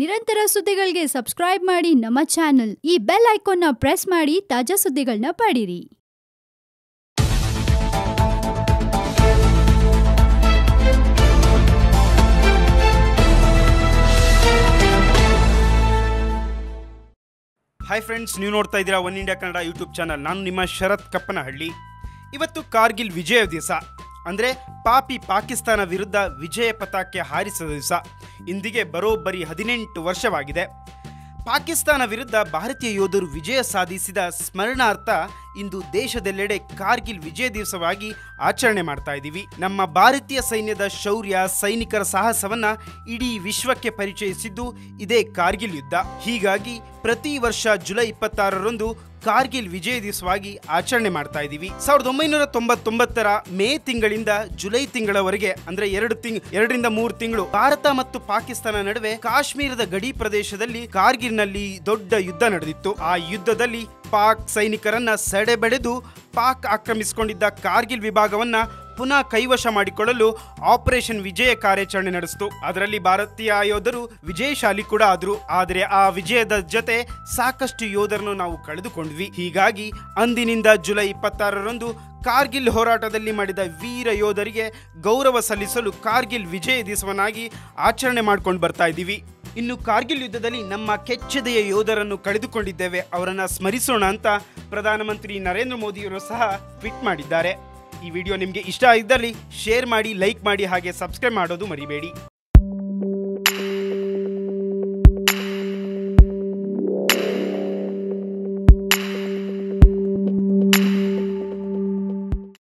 ನಿರಂತರ ಸುದ್ದಿಗಳಿಗೆ ಸಬ್ಸ್ಕ್ರೈಬ್ ಮಾಡಿ ನಮ್ಮ ಚಾನೆಲ್. ಈ ಬೆಲ್ ಐಕಾನ್ನ ಪ್ರೆಸ್ ಮಾಡಿ ತಾಜಾ ಸುದ್ದಿಗಳನ್ನ ಪಡೀರಿ. ಹಾಯ್ ಫ್ರೆಂಡ್ಸ್ ನೀವು ನೋಡ್ತಾ ಇದ್ದೀರಾ One India Kannada YouTube channel. ನಾನು ನಿಮ್ಮ ಶರತ್ ಕಪ್ಪನಹಳ್ಳಿ. ಇವತ್ತು ಕಾರ್ಗಿಲ್ ವಿಜಯ ದಿವಸ. ಅಂದರೆ ಪಾಪಿ ಪಾಕಿಸ್ತಾನ ವಿರುದ್ಧ ವಿಜಯ ಪತಾಕೆ ಹಾರಿಸಿದ ದಿವಸ. ಇಂದಿಗೆ ಬರೋಬ್ಬರಿ ಹದಿನೆಂಟು ವರ್ಷವಾಗಿದೆ. ಪಾಕಿಸ್ತಾನ ವಿರುದ್ಧ ಭಾರತೀಯ ಯೋಧರು ವಿಜಯ ಸಾಧಿಸಿದ ಸ್ಮರಣಾರ್ಥ ಇಂದು ದೇಶದೆಲ್ಲೆಡೆ ಕಾರ್ಗಿಲ್ ವಿಜಯ ದಿವಸವಾಗಿ ಆಚರಣೆ ಮಾಡ್ತಾ ಇದ್ದೀವಿ. ನಮ್ಮ ಭಾರತೀಯ ಸೈನ್ಯದ ಶೌರ್ಯ, ಸೈನಿಕರ ಸಾಹಸವನ್ನ ಇಡೀ ವಿಶ್ವಕ್ಕೆ ಪರಿಚಯಿಸಿದ್ದು ಇದೇ ಕಾರ್ಗಿಲ್ ಯುದ್ಧ. ಹೀಗಾಗಿ ಪ್ರತಿ ವರ್ಷ ಜುಲೈ ಇಪ್ಪತ್ತಾರರಂದು ಕಾರ್ಗಿಲ್ ವಿಜಯ ದಿವಸವಾಗಿ ಆಚರಣೆ ಮಾಡ್ತಾ ಇದ್ದೀವಿ. ಸಾವಿರದ ಒಂಬೈನೂರ ತೊಂಬತ್ತೊಂಬತ್ತರ ಮೇ ತಿಂಗಳಿಂದ ಜುಲೈ ತಿಂಗಳವರೆಗೆ, ಅಂದ್ರೆ ಎರಡು ತಿಂಗ್, ಎರಡರಿಂದ ಮೂರು ತಿಂಗಳು, ಭಾರತ ಮತ್ತು ಪಾಕಿಸ್ತಾನ ನಡುವೆ ಕಾಶ್ಮೀರದ ಗಡಿ ಪ್ರದೇಶದಲ್ಲಿ ಕಾರ್ಗಿಲ್ನಲ್ಲಿ ದೊಡ್ಡ ಯುದ್ಧ ನಡೆದಿತ್ತು. ಆ ಯುದ್ಧದಲ್ಲಿ ಪಾಕ್ ಸೈನಿಕರನ್ನ ಸಡೆಬೆಡೆದು ಪಾಕ್ ಆಕ್ರಮಿಸಿಕೊಂಡಿದ್ದ ಕಾರ್ಗಿಲ್ ವಿಭಾಗವನ್ನ ಪುನಃ ಕೈವಶ ಮಾಡಿಕೊಳ್ಳಲು ಆಪರೇಷನ್ ವಿಜಯ ಕಾರ್ಯಾಚರಣೆ ನಡೆಸಿತು. ಅದರಲ್ಲಿ ಭಾರತೀಯ ಯೋಧರು ವಿಜಯಶಾಲಿ ಕೂಡ ಆದರು. ಆದರೆ ಆ ವಿಜಯದ ಜೊತೆ ಸಾಕಷ್ಟು ಯೋಧರನ್ನು ನಾವು ಕಳೆದುಕೊಂಡ್ವಿ. ಹೀಗಾಗಿ ಅಂದಿನಿಂದ ಜುಲೈ ಇಪ್ಪತ್ತಾರರಂದು ಕಾರ್ಗಿಲ್ ಹೋರಾಟದಲ್ಲಿ ಮಾಡಿದ ವೀರ ಯೋಧರಿಗೆ ಗೌರವ ಸಲ್ಲಿಸಲು ಕಾರ್ಗಿಲ್ ವಿಜಯ ದಿವಸವನ್ನಾಗಿ ಆಚರಣೆ ಮಾಡ್ಕೊಂಡು ಬರ್ತಾ ಇದ್ದೀವಿ. ಇನ್ನು ಕಾರ್ಗಿಲ್ ಯುದ್ಧದಲ್ಲಿ ನಮ್ಮ ಕೆಚ್ಚದೆಯ ಯೋಧರನ್ನು ಕಳೆದುಕೊಂಡಿದ್ದೇವೆ. ಅವರನ್ನು ಸ್ಮರಿಸೋಣ ಅಂತ ಪ್ರಧಾನಮಂತ್ರಿ ನರೇಂದ್ರ ಮೋದಿಯವರು ಸಹ ಟ್ವೀಟ್ ಮಾಡಿದ್ದಾರೆ. ಈ ವಿಡಿಯೋ ನಿಮಗೆ ಇಷ್ಟ ಇದ್ದಲ್ಲಿ ಶೇರ್ ಮಾಡಿ ಲೈಕ್ ಮಾಡಿ ಹಾಗೆ ಸಬ್ಸ್ಕ್ರೈಬ್ ಮಾಡೋದು ಮರಿಬೇಡಿ.